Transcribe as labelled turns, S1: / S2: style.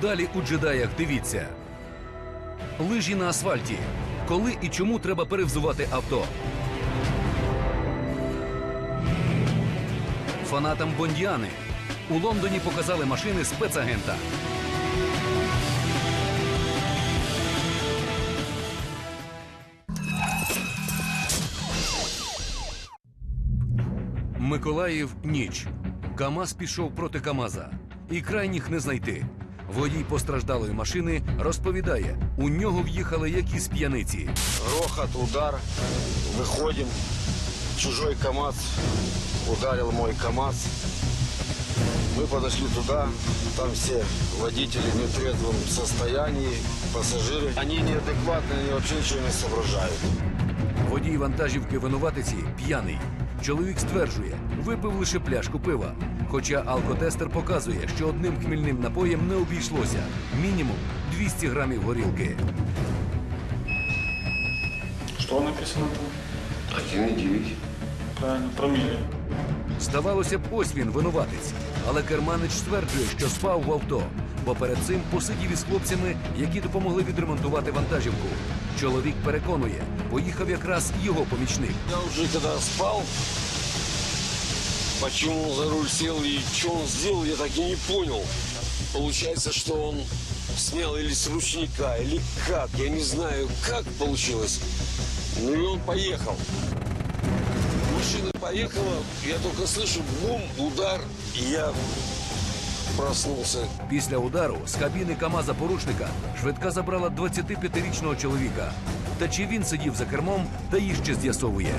S1: Далі у джедаях дивіться. Лижі на асфальті. Коли і чому треба перевзувати авто? Фанатам Бондіани. У Лондоні показали машини спецагента. Миколаїв ніч. КАМАЗ пішов проти КАМАЗа. І крайніх не знайти. Водій постраждалої машини розповідає, у нього в'їхали якісь п'яниці.
S2: Грохот, удар. Выходим. Чужой КАМАЗ ударил мой КАМАЗ. Мы подошли туда. Там все водители в нетрезвом состоянии, пассажиры. Они неадекватные, они вообще ничего не соображают.
S1: Водій вантажівки винуватиці п'яний. Чоловік стверджує, випив лише пляшку пива. Хоча алкотестер показує, що одним хмільним напоєм не обійшлося. Мінімум 200 грамів горілки.
S3: Что написано там?
S2: 1,9.
S3: Правильно, промили.
S1: Здавалося б, ось він винуватець. Але керманич стверджує, що спав в авто, бо перед цим посидів із хлопцями, які допомогли відремонтувати вантажівку. Чоловік переконує, поїхав якраз його помічник.
S2: Я уже когда спал, почему за руль сел и что он сделал, я так и не понял. Получается, что он снял или с ручника, или как, я не знаю, как получилось. Ну и он. Поехала, я только слышу бум, удар, и я проснувся.
S1: Після удару з кабіни КАМАЗа порушника швидка забрала 25-річного чоловіка. Та чи він сидів за кермом, та їх ще з'ясовує.